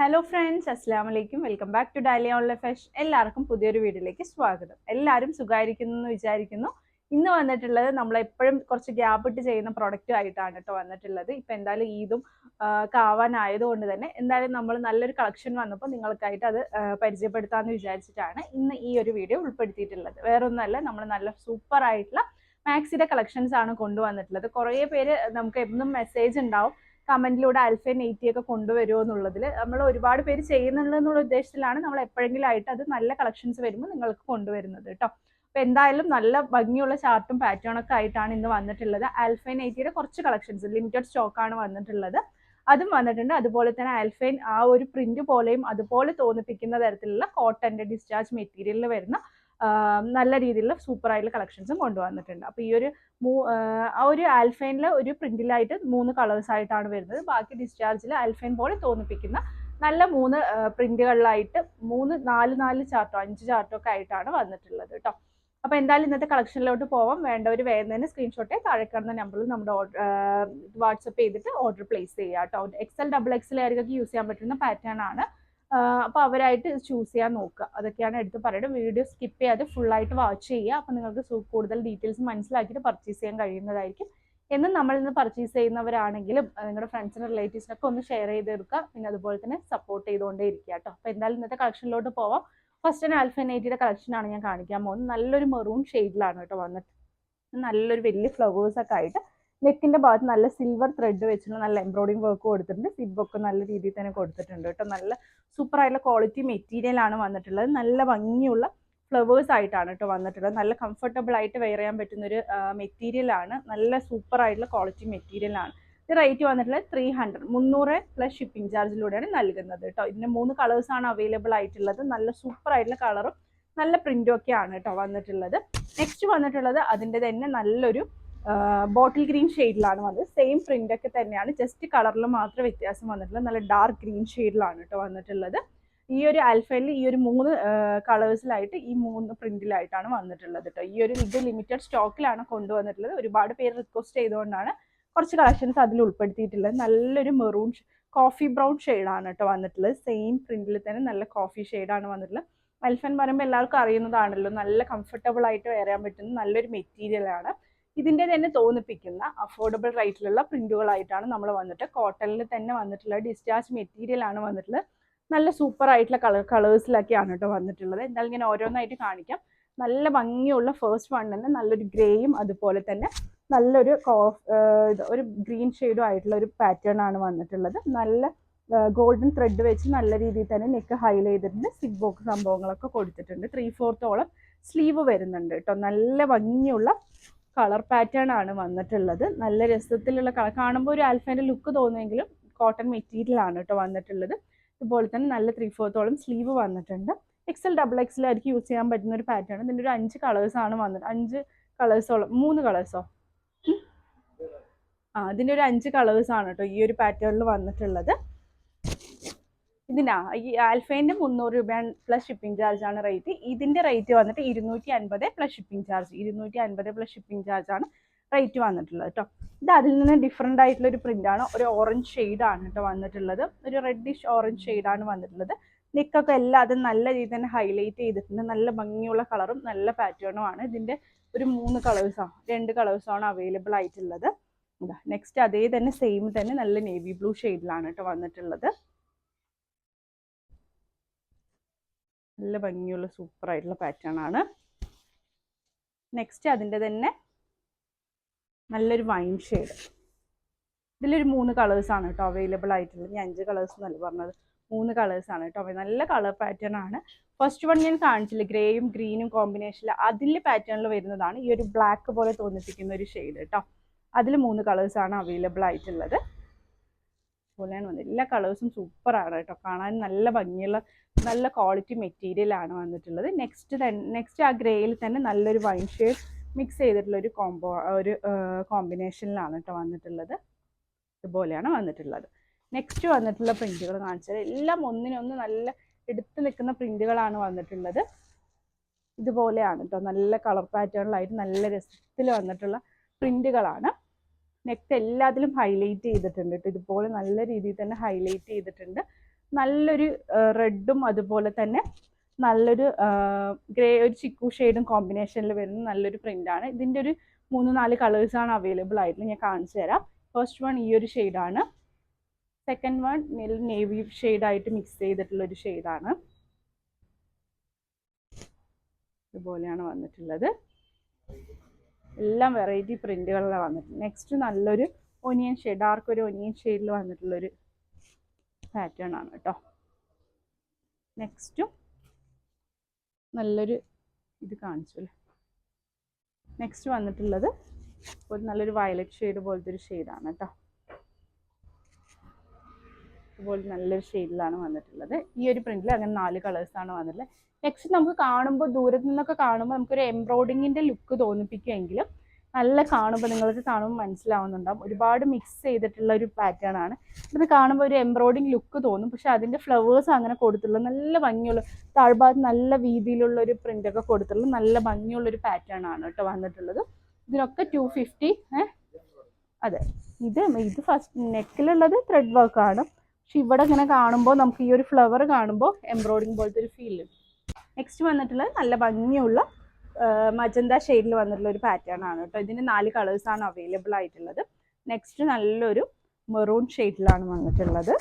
Hello friends അസ്സാം വലൈക്കും welcome back to Dalia online ഫെഷ് എല്ലാവർക്കും പുതിയൊരു വീഡിയോയിലേക്ക് സ്വാഗതം. എല്ലാവരും സുഖമായിരിക്കുന്നു എന്ന് വിചാരിക്കുന്നു. ഇന്ന് വന്നിട്ടുള്ളത് നമ്മൾ എപ്പോഴും കുറച്ച് ഗ്യാപ്പ് ഇട്ട് ചെയ്യുന്ന പ്രൊഡക്റ്റ് ആയിട്ടാണ് കേട്ടോ വന്നിട്ടുള്ളത്. ഇപ്പം എന്തായാലും ഈദും കാവാനായതുകൊണ്ട് തന്നെ എന്തായാലും നമ്മൾ നല്ലൊരു കളക്ഷൻ വന്നപ്പോൾ നിങ്ങൾക്കായിട്ട് അത് പരിചയപ്പെടുത്താമെന്ന് വിചാരിച്ചിട്ടാണ് ഇന്ന് ഈ ഒരു വീഡിയോ ഉൾപ്പെടുത്തിയിട്ടുള്ളത്. വേറൊന്നുമല്ല നമ്മൾ നല്ല സൂപ്പർ ആയിട്ടുള്ള മാക്സിയുടെ കളക്ഷൻസ് ആണ് കൊണ്ടുവന്നിട്ടുള്ളത്. കുറേ പേര് നമുക്ക് എന്നും മെസ്സേജ് ഉണ്ടാവും. കമന്റിലൂടെ അൽഫൈൻ എയ്റ്റി ഒക്കെ കൊണ്ടുവരുമോ എന്നുള്ളതിൽ നമ്മൾ ഒരുപാട് പേര് ചെയ്യുന്നുണ്ടെന്നുള്ള ഉദ്ദേശത്തിലാണ് നമ്മൾ എപ്പോഴെങ്കിലും ആയിട്ട് അത് നല്ല കളക്ഷൻസ് വരുമ്പോൾ നിങ്ങൾക്ക് കൊണ്ടുവരുന്നത് കേട്ടോ. അപ്പോൾ എന്തായാലും നല്ല ഭംഗിയുള്ള ചാർട്ടും പാറ്റേൺ ഒക്കെ ആയിട്ടാണ് ഇന്ന് വന്നിട്ടുള്ളത്. ആൽഫൈൻ എയ്റ്റിയുടെ കുറച്ച് കളക്ഷൻസ് ലിമിറ്റഡ് സ്റ്റോക്ക് ആണ് വന്നിട്ടുള്ളത്. അതും വന്നിട്ടുണ്ട്. അതുപോലെ തന്നെ ആൽഫൈൻ ആ ഒരു പ്രിന്റ് പോലെയും അതുപോലെ തോന്നിപ്പിക്കുന്ന തരത്തിലുള്ള കോട്ടന്റെ ഡിസ്ചാർജ് മെറ്റീരിയലിൽ വരുന്ന നല്ല രീതിയിലുള്ള സൂപ്പർ ആയിട്ടുള്ള കളക്ഷൻസും കൊണ്ടുവന്നിട്ടുണ്ട്. അപ്പോൾ ഈ ഒരു ആ ഒരു ആൽഫൈനിൽ ഒരു പ്രിന്റിലായിട്ട് മൂന്ന് കളേഴ്സ് ആയിട്ടാണ് വരുന്നത്. ബാക്കി ഡിസ്ചാർജിൽ ആൽഫൈൻ പോലെ തോന്നിപ്പിക്കുന്ന നല്ല മൂന്ന് പ്രിന്റുകളിലായിട്ട് മൂന്ന് നാല് നാല് ചാർട്ടോ അഞ്ച് ചാർട്ടോ ഒക്കെ ആയിട്ടാണ് വന്നിട്ടുള്ളത് കേട്ടോ അപ്പോൾ എന്തായാലും ഇന്നത്തെ കളക്ഷനിലോട്ട് പോവാം. വേണ്ടവർ വേഗം തന്നെ സ്ക്രീൻഷോട്ടെ താഴെ കാണുന്ന നമ്പറിൽ നമ്മുടെ വാട്സപ്പ് ചെയ്തിട്ട് ഓർഡർ പ്ലേസ് ചെയ്യുക കേട്ടോ എക്സൽ ഡബിൾ എക്സൽ ആയിരിക്കും യൂസ് ചെയ്യാൻ പറ്റുന്ന പാറ്റേൺ ആണ്. അപ്പോൾ അവരായിട്ട് ചൂസ് ചെയ്യാൻ നോക്കുക. അതൊക്കെയാണ് എടുത്ത് പറയുന്നത് വീഡിയോ സ്കിപ്പ് ചെയ്യാതെ ഫുള്ളായിട്ട് വാച്ച് ചെയ്യുക. അപ്പോൾ നിങ്ങൾക്ക് കൂടുതൽ ഡീറ്റെയിൽസ് മനസ്സിലാക്കിയിട്ട് പർച്ചേസ് ചെയ്യാൻ കഴിയുന്നതായിരിക്കും. എന്നും നമ്മൾ ഇന്ന് പർച്ചേസ് ചെയ്യുന്നവരാണെങ്കിലും നിങ്ങളുടെ ഫ്രണ്ട്സിനും റിലേറ്റീവ്സിനൊക്കെ ഒന്ന് ഷെയർ ചെയ്തെടുക്കുക പിന്നെ അതുപോലെ തന്നെ സപ്പോർട്ട് ചെയ്തുകൊണ്ടേ ഇരിക്കുക കേട്ടോ. അപ്പോൾ എന്തായാലും ഇന്നത്തെ കളക്ഷനിലോട്ട് പോവാം. ഫസ്റ്റ് തന്നെ ആൽഫനൈറ്റിയുടെ കളക്ഷനാണ് ഞാൻ കാണിക്കാൻ പോകുന്നത്. നല്ലൊരു മെറൂൺ ഷെയ്ഡിലാണ് കേട്ടോ വന്നിട്ട്. നല്ലൊരു വലിയ ഫ്ലവേഴ്സ് ഒക്കെ ആയിട്ട് നെക്കിന്റെ ഭാഗത്ത് നല്ല സിൽവർ ത്രെഡ് വെച്ചിട്ട് നല്ല എംബ്രോയിഡിംഗ് വർക്ക് കൊടുത്തിട്ടുണ്ട്. സിബൊക്കെ നല്ല രീതിയിൽ തന്നെ കൊടുത്തിട്ടുണ്ട് കേട്ടോ. നല്ല സൂപ്പർ ആയിട്ടുള്ള ക്വാളിറ്റി മെറ്റീരിയൽ ആണ് വന്നിട്ടുള്ളത്. നല്ല ഭംഗിയുള്ള ഫ്ലവേഴ്സ് ആയിട്ടാണ് കേട്ടോ വന്നിട്ടുള്ളത്. നല്ല കംഫർട്ടബിൾ ആയിട്ട് വെയർ ചെയ്യാൻ പറ്റുന്ന ഒരു മെറ്റീരിയൽ ആണ്. നല്ല സൂപ്പർ ആയിട്ടുള്ള ക്വാളിറ്റി മെറ്റീരിയൽ ആണ്. ഇത് റേറ്റ് വന്നിട്ടുള്ളത് ത്രീ ഹൺഡ്രഡ് മുന്നൂറ് പ്ലസ് ഷിപ്പിംഗ് ചാർജിലൂടെയാണ് നൽകുന്നത് കേട്ടോ. ഇതിന് മൂന്ന് കളേഴ്സ് ആണ് അവൈലബിൾ ആയിട്ടുള്ളത്. നല്ല സൂപ്പർ ആയിട്ടുള്ള കളറും നല്ല പ്രിന്റും ഒക്കെയാണ് കേട്ടോ വന്നിട്ടുള്ളത്. നെക്സ്റ്റ് വന്നിട്ടുള്ളത് അതിന്റെ തന്നെ നല്ലൊരു ബോട്ടിൽ ഗ്രീൻ ഷെയ്ഡിലാണ് വന്നത്. സെയിം പ്രിന്റ് ഒക്കെ തന്നെയാണ്. ജസ്റ്റ് കളറിൽ മാത്രം വ്യത്യാസം വന്നിട്ടുള്ളത്. നല്ല ഡാർക്ക് ഗ്രീൻ ഷെയ്ഡിലാണ് കേട്ടോ വന്നിട്ടുള്ളത്. ഈ ഒരു ആൽഫയിൽ ഈ ഒരു മൂന്ന് കളേഴ്സിലായിട്ട് ഈ മൂന്ന് പ്രിന്റിലായിട്ടാണ് വന്നിട്ടുള്ളത് കേട്ടോ ഈ ഒരു ഇത് ലിമിറ്റഡ് സ്റ്റോക്കിലാണ് കൊണ്ടുവന്നിട്ടുള്ളത്. ഒരുപാട് പേര് റിക്വസ്റ്റ് ചെയ്തുകൊണ്ടാണ് കുറച്ച് കളക്ഷൻസ് അതിൽ ഉൾപ്പെടുത്തിയിട്ടുള്ളത്. നല്ലൊരു മെറൂൺ കോഫി ബ്രൗൺ ഷെയ്ഡാണ് കേട്ടോ വന്നിട്ടുള്ളത്. സെയിം പ്രിന്റിൽ തന്നെ നല്ല കോഫി ഷെയ്ഡാണ് വന്നിട്ടുള്ളത്. അൽഫൻ പറയുമ്പോൾ എല്ലാവർക്കും അറിയുന്നതാണല്ലോ. നല്ല കംഫർട്ടബിൾ ആയിട്ട് ചെയ്യാൻ പറ്റുന്ന നല്ലൊരു മെറ്റീരിയൽ ആണ് ഇതിന്റെ തന്നെ തോന്നിപ്പിക്കുന്ന അഫോർഡബിൾ റേറ്റിലുള്ള പ്രിന്റുകളായിട്ടാണ് നമ്മൾ വന്നിട്ട് കോട്ടണിൽ തന്നെ വന്നിട്ടുള്ള ഡിസ്ചാർജ് മെറ്റീരിയൽ ആണ് വന്നിട്ടുള്ളത്. നല്ല സൂപ്പർ ആയിട്ടുള്ള കളർ കളേഴ്സിലൊക്കെയാണ് കേട്ടോ വന്നിട്ടുള്ളത്. എന്തായാലും ഞാൻ ഓരോന്നായിട്ട് കാണിക്കാം. നല്ല ഭംഗിയുള്ള ഫേസ്റ്റ് വൺ തന്നെ നല്ലൊരു ഗ്രേയും അതുപോലെ തന്നെ നല്ലൊരു ഒരു ഗ്രീൻ ഷെയ്ഡും ആയിട്ടുള്ള ഒരു പാറ്റേൺ ആണ് വന്നിട്ടുള്ളത്. നല്ല ഗോൾഡൻ ത്രെഡ് വെച്ച് നല്ല രീതിയിൽ തന്നെ നെക്ക് ഹൈലൈറ്റ് ചെയ്തിട്ടുണ്ട്. സിഗ് ബോക്സ് സംഭവങ്ങളൊക്കെ കൊടുത്തിട്ടുണ്ട്. ത്രീ ഫോർത്തോളം സ്ലീവ് വരുന്നുണ്ട് കേട്ടോ നല്ല ഭംഗിയുള്ള കളർ പാറ്റേൺ ആണ് വന്നിട്ടുള്ളത്. നല്ല രസത്തിലുള്ള കളർ കാണുമ്പോൾ ഒരു ആൽഫേന്റെ ലുക്ക് തോന്നുമെങ്കിലും കോട്ടൺ മെറ്റീരിയൽ ആണ് കേട്ടോ വന്നിട്ടുള്ളത്. ഇതുപോലെ തന്നെ നല്ല ത്രീ ഫോർത്തോളം സ്ലീവ് വന്നിട്ടുണ്ട്. എക്സൽ ഡബിൾ എക്സലായിരിക്കും യൂസ് ചെയ്യാൻ പറ്റുന്ന ഒരു പാറ്റേൺ ഇതിന്റെ ഒരു അഞ്ച് കളേഴ്സ് ആണ് വന്നത്. അഞ്ച് കളേഴ്സോളം മൂന്ന് കളേഴ്സോ ആ ഇതിന്റെ ഒരു അഞ്ച് കളേഴ്സ് ആണ് കേട്ടോ ഈ ഒരു പാറ്റേണിൽ വന്നിട്ടുള്ളത്. ഇതിനാ ഈ ആൽഫേന്റെ മുന്നൂറ് രൂപയാണ് പ്ലസ് ഷിപ്പിംഗ് ചാർജ് ആണ് റേറ്റ് ഇതിന്റെ റേറ്റ് വന്നിട്ട് ഇരുന്നൂറ്റി അൻപത് പ്ലസ് ഷിപ്പിംഗ് ചാർജ് ഇരുന്നൂറ്റി അൻപത് പ്ലസ് ഷിപ്പിംഗ് ചാർജ് ആണ് റേറ്റ് വന്നിട്ടുള്ളത് കേട്ടോ ഇത് അതിൽ നിന്ന് ഡിഫറെന്റ് ആയിട്ടുള്ള ഒരു പ്രിന്റാണ് ഒരു ഓറഞ്ച് ഷെയ്ഡാണ് കേട്ടോ വന്നിട്ടുള്ളത്. ഒരു റെഡിഷ് ഓറഞ്ച് ഷെയ്ഡാണ് വന്നിട്ടുള്ളത്. നെക്കൊക്കെ എല്ലാം അതും നല്ല രീതിയിൽ തന്നെ ഹൈലൈറ്റ് ചെയ്തിട്ടുണ്ട്. നല്ല ഭംഗിയുള്ള കളറും നല്ല പാറ്റേണും ആണ്. ഇതിന്റെ ഒരു മൂന്ന് കളേഴ്സാണ് രണ്ട് കളേഴ്സാണ് അവൈലബിൾ ആയിട്ടുള്ളത്. നെക്സ്റ്റ് അതേ തന്നെ സെയിം തന്നെ നല്ല നേവി ബ്ലൂ ഷെയ്ഡിലാണ് കേട്ടോ വന്നിട്ടുള്ളത്. നല്ല ഭംഗിയുള്ള സൂപ്പർ ആയിട്ടുള്ള പാറ്റേൺ ആണ്. നെക്സ്റ്റ് അതിന്റെ തന്നെ നല്ലൊരു വൈൻ ഷെയ്ഡ് ഇതിലൊരു മൂന്ന് കളേഴ്സ് ആണ് കേട്ടോ അവൈലബിൾ ആയിട്ടുള്ളത്. ഞാൻ അഞ്ച് കളേഴ്സ് എന്നല്ല പറഞ്ഞത്? മൂന്ന് കളേഴ്സ് ആണ് കേട്ടോ നല്ല കളർ പാറ്റേൺ ആണ്. ഫസ്റ്റ് വൺ ഞാൻ കാണിച്ചില്ല ഗ്രേയും ഗ്രീനും കോമ്പിനേഷനിൽ അതിൽ പാറ്റേണിൽ വരുന്നതാണ് ഈ ഒരു ബ്ലാക്ക് പോലെ തോന്നിപ്പിക്കുന്ന ഒരു ഷെയ്ഡ് കേട്ടോ അതിൽ മൂന്ന് കളേഴ്സ് ആണ് അവൈലബിൾ ആയിട്ടുള്ളത്. അതുപോലെയാണ് വന്നത്. എല്ലാ കളേഴ്സും സൂപ്പറാണ് കേട്ടോ. കാണാൻ നല്ല ഭംഗിയുള്ള നല്ല ക്വാളിറ്റി മെറ്റീരിയൽ ആണ് വന്നിട്ടുള്ളത്. നെക്സ്റ്റ് നെക്സ്റ്റ് ആ ഗ്രേയിൽ തന്നെ നല്ലൊരു വൈൻ ഷേഡ് മിക്സ് ചെയ്തിട്ടുള്ള ഒരു കോംബോ ഒരു കോമ്പിനേഷനിലാണ് കേട്ടോ വന്നിട്ടുള്ളത്. ഇതുപോലെയാണ് വന്നിട്ടുള്ളത്. നെക്സ്റ്റ് വന്നിട്ടുള്ള പ്രിന്റുകൾ കാണിച്ചാൽ എല്ലാം ഒന്നിനൊന്ന് നല്ല എടുത്തു നിൽക്കുന്ന പ്രിന്റുകളാണ് വന്നിട്ടുള്ളത്. ഇതുപോലെയാണ് കേട്ടോ. നല്ല കളർ പാറ്റേണിലായിട്ട് നല്ല രസത്തിൽ വന്നിട്ടുള്ള പ്രിന്റുകളാണ് നെക്സ്റ്റ് എല്ലാത്തിലും ഹൈലൈറ്റ് ചെയ്തിട്ടുണ്ട് കേട്ടോ ഇതുപോലെ നല്ല രീതിയിൽ തന്നെ ഹൈലൈറ്റ് ചെയ്തിട്ടുണ്ട്. നല്ലൊരു റെഡും അതുപോലെ തന്നെ നല്ലൊരു ഗ്രേ ഒരു ചിക്കു ഷെയ്ഡും കോമ്പിനേഷനിൽ വരുന്ന നല്ലൊരു പ്രിന്റ് ആണ്. ഇതിന്റെ ഒരു മൂന്ന് നാല് കളേഴ്സ് ആണ് അവൈലബിൾ ആയിട്ടുള്ളത് ഞാൻ കാണിച്ചു തരാം. ഫസ്റ്റ് വൺ ഈ ഒരു ഷെയ്ഡാണ് സെക്കൻഡ് വൺ നേവി ഷെയ്ഡായിട്ട് മിക്സ് ചെയ്തിട്ടുള്ള ഒരു ഷെയ്ഡാണ് ഇതുപോലെയാണ് വന്നിട്ടുള്ളത്. എല്ലാം വെറൈറ്റി പ്രിന്റുകളിലാണ് വന്നിട്ടുള്ളത് നെക്സ്റ്റ് നല്ലൊരു ഒനിയൻ ഷെയ്ഡ് ഡാർക്ക് ഒരു ഒനിയൻ ഷെയ്ഡിൽ വന്നിട്ടുള്ളൊരു പാറ്റേൺ ആണ് കേട്ടോ നെക്സ്റ്റും നല്ലൊരു ഇത് കാണിച്ചു അല്ലേ? നെക്സ്റ്റ് വന്നിട്ടുള്ളത് ഒരു നല്ലൊരു വയലറ്റ് ഷെയ്ഡ് പോലത്തെ ഒരു ഷെയ്ഡാണ് കേട്ടോ ഇതുപോലെ നല്ലൊരു ഷെയ്ഡിലാണ് വന്നിട്ടുള്ളത്. ഈ ഒരു പ്രിന്റിൽ അങ്ങനെ നാല് കളേഴ്സാണ് വന്നിട്ടുള്ളത്. നെക്സ്റ്റ് നമുക്ക് കാണുമ്പോൾ ദൂരത്ത് നിന്നൊക്കെ കാണുമ്പോൾ നമുക്കൊരു എംബ്രോയിഡിങ്ങിന്റെ ലുക്ക് തോന്നിപ്പിക്കുമെങ്കിലും നല്ല കാണുമ്പോൾ നിങ്ങൾക്ക് കാണുമ്പോൾ മനസ്സിലാവുന്നുണ്ടാവും. ഒരുപാട് മിക്സ് ചെയ്തിട്ടുള്ള ഒരു പാറ്റേൺ ആണ്. ഇത് കാണുമ്പോൾ ഒരു എംബ്രോയിഡിങ് ലുക്ക് തോന്നും. പക്ഷെ അതിന്റെ ഫ്ലവേഴ്സ് അങ്ങനെ കൊടുത്തുള്ള നല്ല ഭംഗിയുള്ള താഴ്ഭാഗത്ത് നല്ല രീതിയിലുള്ള ഒരു പ്രിന്റൊക്കെ കൊടുത്തുള്ള നല്ല ഭംഗിയുള്ള ഒരു പാറ്റേൺ ആണ് കേട്ടോ വന്നിട്ടുള്ളത്. ഇതിനൊക്കെ ടു ഫിഫ്റ്റി അതെ. ഇത് ഇത് ഫസ്റ്റ് നെക്കിലുള്ളത് ത്രെഡ് ആണ്. പക്ഷെ ഇവിടെ ഇങ്ങനെ കാണുമ്പോൾ നമുക്ക് ഈ ഒരു ഫ്ലവർ കാണുമ്പോൾ എംബ്രോയിഡിങ് പോലത്തെ ഒരു ഫീൽ നെക്സ്റ്റ് വന്നിട്ടുള്ളത് നല്ല ഭംഗിയുള്ള മജന്ത ഷെയ്ഡിൽ വന്നിട്ടുള്ള ഒരു പാറ്റേൺ ആണ് കേട്ടോ. ഇതിന് നാല് കളേഴ്സ് ആണ് അവൈലബിൾ ആയിട്ടുള്ളത്. നെക്സ്റ്റ് നല്ലൊരു മെറൂൺ ഷെയ്ഡിലാണ് വന്നിട്ടുള്ളത്.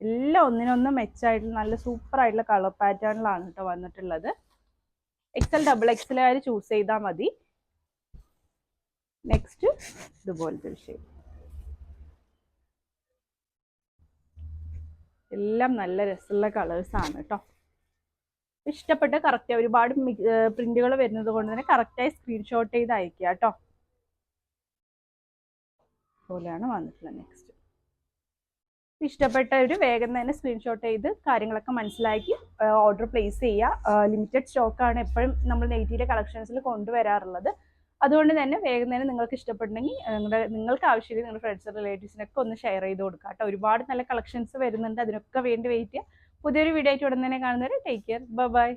എല്ലാം ഒന്നിനൊന്ന് മെച്ചായിട്ടുള്ള നല്ല സൂപ്പർ ആയിട്ടുള്ള കളർ പാറ്റേണിലാണ് കേട്ടോ വന്നിട്ടുള്ളത്. എക്സൽ ഡബിൾ എക്സലുകാർ ചൂസ് ചെയ്താൽ മതി. നെക്സ്റ്റ് ഇതുപോലത്തെ ഒരു ഷെയ്ഡ് എല്ലാം നല്ല രസമുള്ള കളേഴ്സാണ് കേട്ടോ. ഇഷ്ടപ്പെട്ട കറക്റ്റ് ഒരുപാട് പ്രിന്റുകൾ വരുന്നത് കൊണ്ട് തന്നെ കറക്റ്റായി സ്ക്രീൻഷോട്ട് ചെയ്ത് അയക്കുക കേട്ടോ. പോലെയാണ് വന്നിട്ടുള്ളത് നെക്സ്റ്റ് ഇഷ്ടപ്പെട്ടവർ വേഗം തന്നെ സ്ക്രീൻഷോട്ട് ചെയ്ത് കാര്യങ്ങളൊക്കെ മനസ്സിലാക്കി ഓർഡർ പ്ലേസ് ചെയ്യുക. ലിമിറ്റഡ് സ്റ്റോക്കാണ് എപ്പോഴും നമ്മൾ നെയ്റ്റീരിയ കളക്ഷൻസിൽ കൊണ്ടുവരാറുള്ളത്. അതുകൊണ്ട് തന്നെ വേഗം തന്നെ നിങ്ങൾക്ക് ഇഷ്ടപ്പെട്ടുണ്ടെങ്കിൽ നിങ്ങളുടെ നിങ്ങൾക്ക് ആവശ്യമില്ല നിങ്ങളുടെ ഫ്രണ്ട്സ് റിലേറ്റീവ്സിനൊക്കെ ഒന്ന് ഷെയർ ചെയ്ത് കൊടുക്കുക കേട്ടോ. ഒരുപാട് നല്ല കളക്ഷൻസ് വരുന്നുണ്ട്. അതിനൊക്കെ വേണ്ടി വെയിറ്റ് ചെയ്യുക. പുതിയൊരു വീഡിയോ ആയിട്ട് ഉടൻ തന്നെ കാണുന്നവരെ ടേക്ക് കെയർ ബൈ